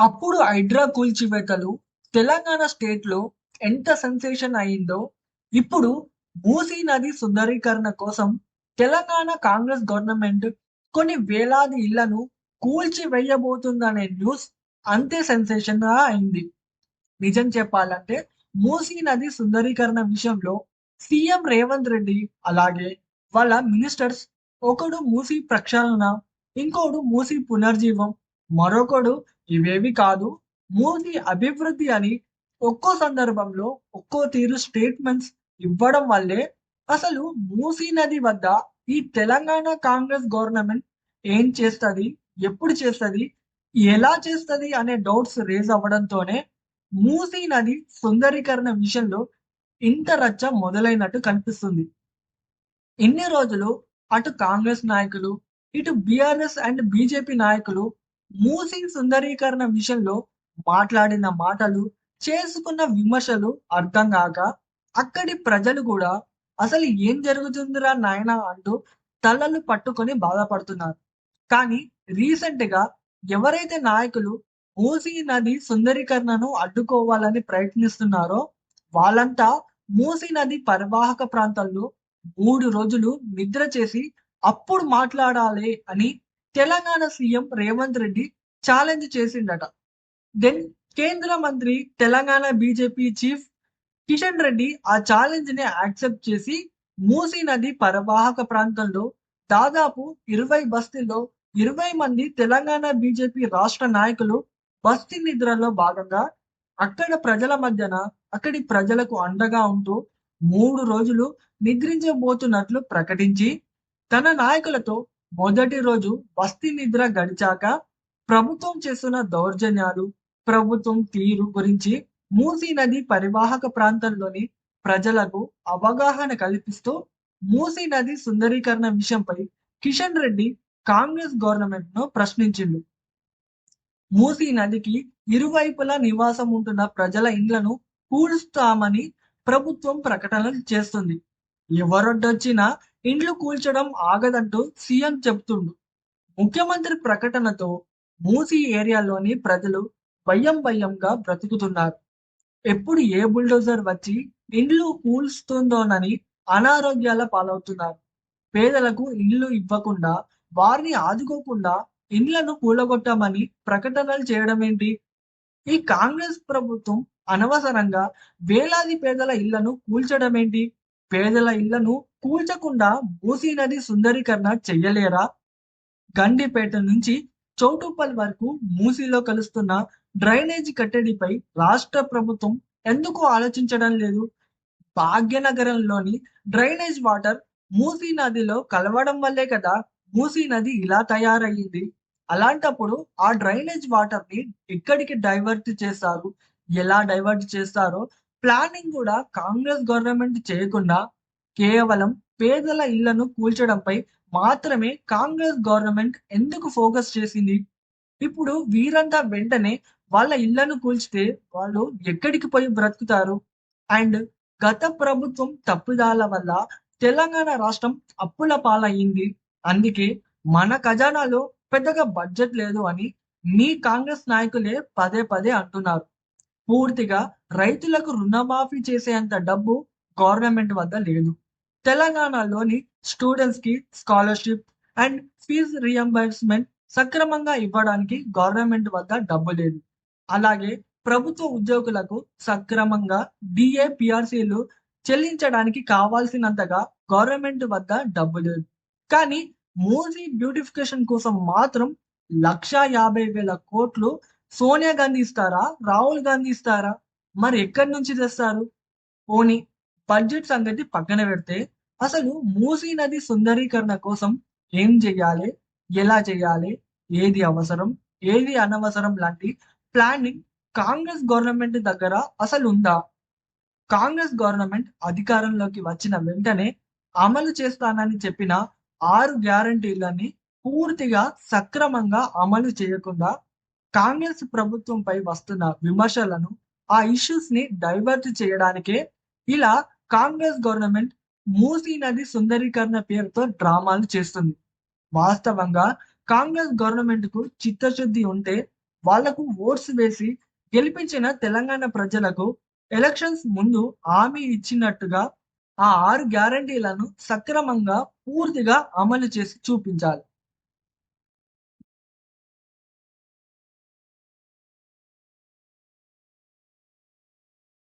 అప్పుడు హైడ్రా కూల్చివేతలు తెలంగాణ స్టేట్‌లో ఎంత సెన్సేషన్ అయిందో, ఇప్పుడు మూసీ నది సుందరీకరణ కోసం తెలంగాణ కాంగ్రెస్ గవర్నమెంట్ కొన్ని వేలాది ఇళ్ళను కూల్చివేయబోతుందనే న్యూస్ అంతే సెన్సేషన్ అయింది. నిజం చెప్పాలంటే మూసీ నది సుందరీకరణ విషయంలో సీఎం రేవంత్ రెడ్డి అలాగే వాళ్ళ మినిస్టర్స్ ఒకడు మూసీ ప్రక్షాళన, ఇంకోడు మూసీ పునర్జీవం, మరొకడు ఇవేవి కాదు మూసీ అభివృద్ధి అని ఒక్కో సందర్భంలో ఒక్కో తీరు స్టేట్మెంట్స్ ఇవ్వడం వల్లే అసలు మూసీ నది వద్ద ఈ తెలంగాణ కాంగ్రెస్ గవర్నమెంట్ ఏం చేస్తుంది ఎప్పుడు చేస్తుంది ఎలా చేస్తుంది అనే డౌట్స్ రేజ్ అవ్వడంతోనే మూసీ నది సుందరీకరణ విషయంలో ఇంత రచ్చ మొదలైనట్టు కనిపిస్తుంది. ఇన్ని రోజులు అటు కాంగ్రెస్ నాయకులు, ఇటు బీఆర్ఎస్ అండ్ బీజేపీ నాయకులు మూసీ సుందరీకరణ విషయంలో మాట్లాడిన మాటలు, చేసుకున్న విమర్శలు అర్థం గాక అక్కడి ప్రజలు కూడా అసలు ఏం జరుగుతుందిరా నాయనా అంటూ తలలు పట్టుకొని బాధపడుతున్నారు. కానీ రీసెంట్‌గా ఎవరైతే నాయకులు మూసీ నది సుందరీకరణను అడ్డుకోవాలని ప్రయత్నిస్తున్నారో వాళ్ళంతా మూసీ నది పరివాహక ప్రాంతాల్లో 3 రోజులు నిద్ర చేసి అప్పుడు మాట్లాడాలి అని తెలంగాణ సీఎం రేవంత్ రెడ్డి ఛాలెంజ్ చేసిండట. దెన్ కేంద్ర మంత్రి తెలంగాణ బీజేపీ చీఫ్ కిషన్ రెడ్డి ఆ ఛాలెంజ్‌ని యాక్సెప్ట్ చేసి మూసీ నది పరవాహక ప్రాంతంలో దాదాపు 20 బస్తీల్లో 20 మంది తెలంగాణ బీజేపీ రాష్ట్ర నాయకులు బస్తీ నిద్రలో భాగంగా అక్కడ ప్రజల మధ్యన అక్కడి ప్రజలకు అండగా ఉంటూ మూడు రోజులు నిద్రించబోతున్నట్లు ప్రకటించి తన నాయకులతో మొదటి రోజు బస్తీ నిద్ర గడిచాక ప్రభుత్వం చేస్తున్న దౌర్జన్యాలు, ప్రభుత్వం తీరు గురించి మూసీ నది పరివాహక ప్రాంతంలోని ప్రజలకు అవగాహన కల్పిస్తూ మూసీ నది సుందరీకరణ విషయంపై కిషన్ రెడ్డి కాంగ్రెస్ గవర్నమెంట్ను ప్రశ్నించిండు. మూసీ నదికి ఇరువైపులా నివాసం ఉంటున్న ప్రజల ఇండ్లను కూలుస్తామని ప్రభుత్వం ప్రకటనలు చేస్తుంది. ఎవరొడ్డొచ్చినా ఇండ్లు కూల్చడం ఆగదంటూ సీఎం చెబుతుండు ముఖ్యమంత్రి ప్రకటనతో మూసీ ఏరియాలోని ప్రజలు భయం భయంగా బ్రతుకుతున్నారు. ఎప్పుడు ఏ బుల్డోజర్ వచ్చి ఇండ్లు కూల్స్తుందోనని అనారోగ్యాల పాలవుతున్నారు. పేదలకు ఇండ్లు ఇవ్వకుండా, వారిని ఆదుకోకుండా ఇండ్లను కూలగొట్టామని ప్రకటనలు చేయడమేంటి? ఈ కాంగ్రెస్ ప్రభుత్వం అనవసరంగా వేలాది పేదల ఇళ్ళను కూల్చడమేంటి? పేదల ఇళ్ళను కూల్చకుండా మూసీ నది సుందరీకరణ చెయ్యలేరా? గండిపేట నుంచి చౌటుప్పల్ వరకు మూసీలో కలుస్తున్న డ్రైనేజీ కట్టడిపై రాష్ట్ర ప్రభుత్వం ఎందుకు ఆలోచించడం లేదు? భాగ్యనగరంలోని డ్రైనేజ్ వాటర్ మూసీ నదిలో కలవడం వల్లే కదా మూసీ నది ఇలా తయారయ్యింది. అలాంటప్పుడు ఆ డ్రైనేజ్ వాటర్ని ఎక్కడికి డైవర్ట్ చేస్తారు? ఎలా డైవర్ట్ చేస్తారో ప్లానింగ్ కూడా కాంగ్రెస్ గవర్నమెంట్ చేయకుండా కేవలం పేదల ఇళ్ళను కూల్చడంపై మాత్రమే కాంగ్రెస్ గవర్నమెంట్ ఎందుకు ఫోకస్ చేసింది? ఇప్పుడు వీరంతా వెంటనే వాళ్ళ ఇళ్ళను కూల్చితే వాళ్ళు ఎక్కడికి పోయి బ్రతుకుతారు? అండ్ గత ప్రభుత్వం తప్పుదాల వల్ల తెలంగాణ రాష్ట్రం అప్పుల పాలయ్యింది. అందుకే మన ఖజానాలో పెద్దగా బడ్జెట్ లేదు అని మీ కాంగ్రెస్ నాయకులే పదే పదే అంటున్నారు. పూర్తిగా రైతులకు రుణమాఫీ చేసేంత డబ్బు గవర్నమెంట్ వద్ద లేదు. తెలంగాణలోని స్టూడెంట్స్‌కి స్కాలర్‌షిప్ అండ్ ఫీజ్ రియంబర్స్మెంట్ సక్రమంగా ఇవ్వడానికి గవర్నమెంట్ వద్ద డబ్బు లేదు. అలాగే ప్రభుత్వ ఉద్యోగులకు సక్రమంగా డిఏపిఆర్సీలు చెల్లించడానికి కావాల్సినంతగా గవర్నమెంట్ వద్ద డబ్బు లేదు. కానీ మోజీ బ్యూటిఫికేషన్ కోసం మాత్రం లక్షా యాభై వేల కోట్లు సోనియా గాంధీ ఇస్తారా? రాహుల్ గాంధీ ఇస్తారా? మరి ఎక్కడి నుంచి తెస్తారు? పోనీ బడ్జెట్ సంగతి పక్కన పెడితే అసలు మూసీ నది సుందరీకరణ కోసం ఏం చేయాలి ఎలా చేయాలి ఏది అవసరం? ఏది అనవసరం లాంటి ప్లానింగ్ కాంగ్రెస్ గవర్నమెంట్ దగ్గర అసలు ఉందా? కాంగ్రెస్ గవర్నమెంట్ అధికారంలోకి వచ్చిన వెంటనే అమలు చేస్తానని చెప్పిన ఆరు గ్యారంటీలని పూర్తిగా సక్రమంగా అమలు చేయకుండా కాంగ్రెస్ ప్రభుత్వంపై వస్తున్న విమర్శలను, ఆ ఇష్యూస్ని డైవర్ట్ చేయడానికే ఇలా కాంగ్రెస్ గవర్నమెంట్ మూసీ నది సుందరీకరణ పేరుతో డ్రామాలు చేస్తుంది. వాస్తవంగా కాంగ్రెస్ గవర్నమెంట్కు చిత్తశుద్ధి ఉంటే వాళ్ళకు ఓట్స్ వేసి గెలిపించిన తెలంగాణ ప్రజలకు ఎలక్షన్స్ ముందు హామీ ఇచ్చినట్టుగా ఆ ఆరు గ్యారంటీలను సక్రమంగా పూర్తిగా అమలు చేసి చూపించాలి